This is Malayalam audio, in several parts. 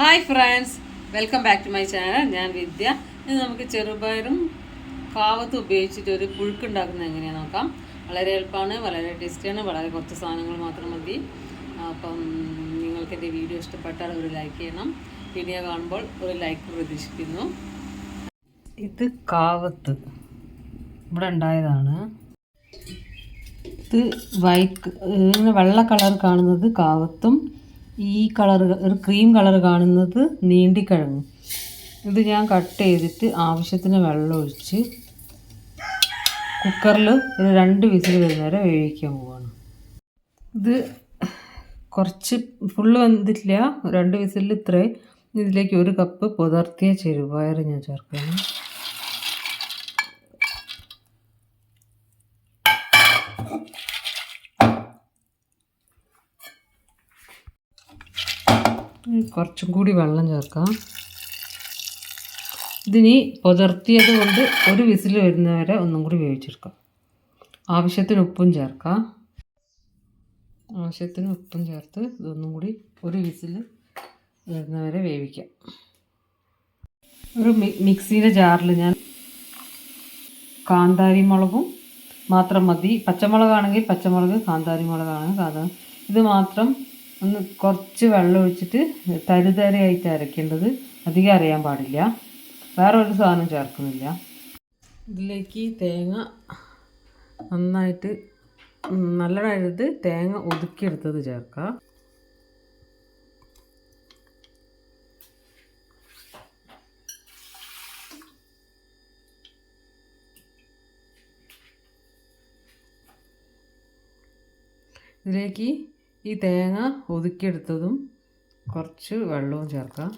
Hi friends welcome back to my channel ഞാൻ വിദ്യ. ഇന്ന് നമുക്ക് ചെറുപയറും കാവത്തും ഉപയോഗിച്ചിട്ട് ഒരു പുഴുക്കുണ്ടാക്കുന്നത് എങ്ങനെയാണ് നോക്കാം. വളരെ എളുപ്പമാണ് വളരെ ടേസ്റ്റിയാണ് വളരെ കുറച്ച് സാധനങ്ങൾ മാത്രം മതി. അപ്പം നിങ്ങൾക്ക് എന്റെ വീഡിയോ ഇഷ്ടപ്പെട്ടാൽ ഒരു ലൈക്ക് ചെയ്യണം. വീഡിയോ കാണുമ്പോൾ ഒരു ലൈക്ക് പ്രതീക്ഷിക്കുന്നു. ഇത് കാവത്ത്. ഇവിടെ ഉണ്ടായതാണ്. ഇത് ഇങ്ങനെ വെള്ള കളർ കാണുന്നത് കാവത്തും ഈ കളർ ഒരു ക്രീം കളർ കാണുന്നത് നീണ്ടിക്കിഴങ്ങും. ഇത് ഞാൻ കട്ട് ചെയ്തിട്ട് ആവശ്യത്തിന് വെള്ളം ഒഴിച്ച് കുക്കറിൽ ഒരു രണ്ട് വിസിൽ വരുന്നേരം വരെ വേവിക്കാൻ പോവാണ്. ഇത് കുറച്ച് ഫുള്ള് വന്നിട്ടില്ല. രണ്ട് വിസിലിൽ ഇത്രയും. ഇതിലേക്ക് ഒരു കപ്പ് പുതർത്തിയ ചെറുപയർ ഞാൻ ചേർക്കണം കുറച്ചും കൂടി വെള്ളം ചേർക്കാം. ഇതിനി പുതർത്തിയത് കൊണ്ട് ഒരു വിസിൽ വരുന്നവരെ ഒന്നും കൂടി വേവിച്ചെടുക്കാം. ആവശ്യത്തിന് ഉപ്പും ചേർക്കാം. ആവശ്യത്തിന് ഉപ്പും ചേർത്ത് ഇതൊന്നും കൂടി ഒരു വിസിൽ വരുന്നവരെ വേവിക്കാം. ഒരു മിക്സിയുടെ ജാറിൽ ഞാൻ കാന്താരി മുളകും മാത്രം മതി. പച്ചമുളകാണെങ്കിൽ പച്ചമുളക് കാന്താരി മുളകാണെങ്കിൽ കാന്താരി. ഇത് മാത്രം ഒന്ന് കുറച്ച് വെള്ളം ഒഴിച്ചിട്ട് തരുതരയായിട്ട് അരയ്ക്കേണ്ടത് അധികം അറിയാൻ പാടില്ല. വേറെ ഒരു സാധനം ചേർക്കുന്നില്ല. ഇതിലേക്ക് തേങ്ങ നന്നായിട്ട് നല്ലതായത് തേങ്ങ ഒതുക്കിയെടുത്തത് ചേർക്കാം. ഇതിലേക്ക് ഈ തേങ്ങ ഒതുക്കിയെടുത്തതും കുറച്ച് വെള്ളവും ചേർക്കാം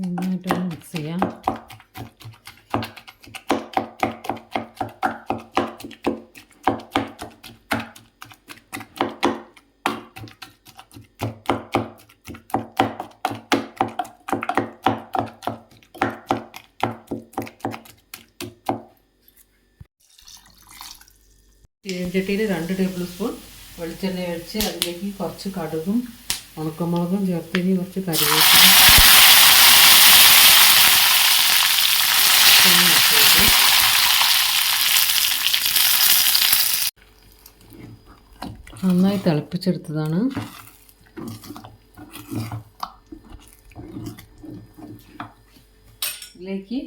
നന്നായിട്ടൊന്ന് മിക്സ് ചെയ്യാം. ചീനച്ചട്ടിയിൽ രണ്ട് ടേബിൾ സ്പൂൺ വെളിച്ചെണ്ണ ഒഴിച്ച് അതിലേക്ക് കുറച്ച് കടുകും ഉണക്കമുളകും ചേർത്ത് കുറച്ച് കറിവേപ്പില നന്നായി തിളപ്പിച്ചെടുത്തതാണ്. ഇതിലേക്ക്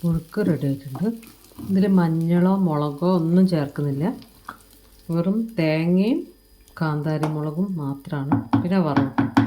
പുഴുക്ക് റെഡി ആയിട്ടുണ്ട്. ഇതിൽ മഞ്ഞളോ മുളകോ ഒന്നും ചേർക്കുന്നില്ല. വെറും തേങ്ങയും കാന്താരി മുളകും മാത്രമാണ് പിന്നെ വറവിട്ട്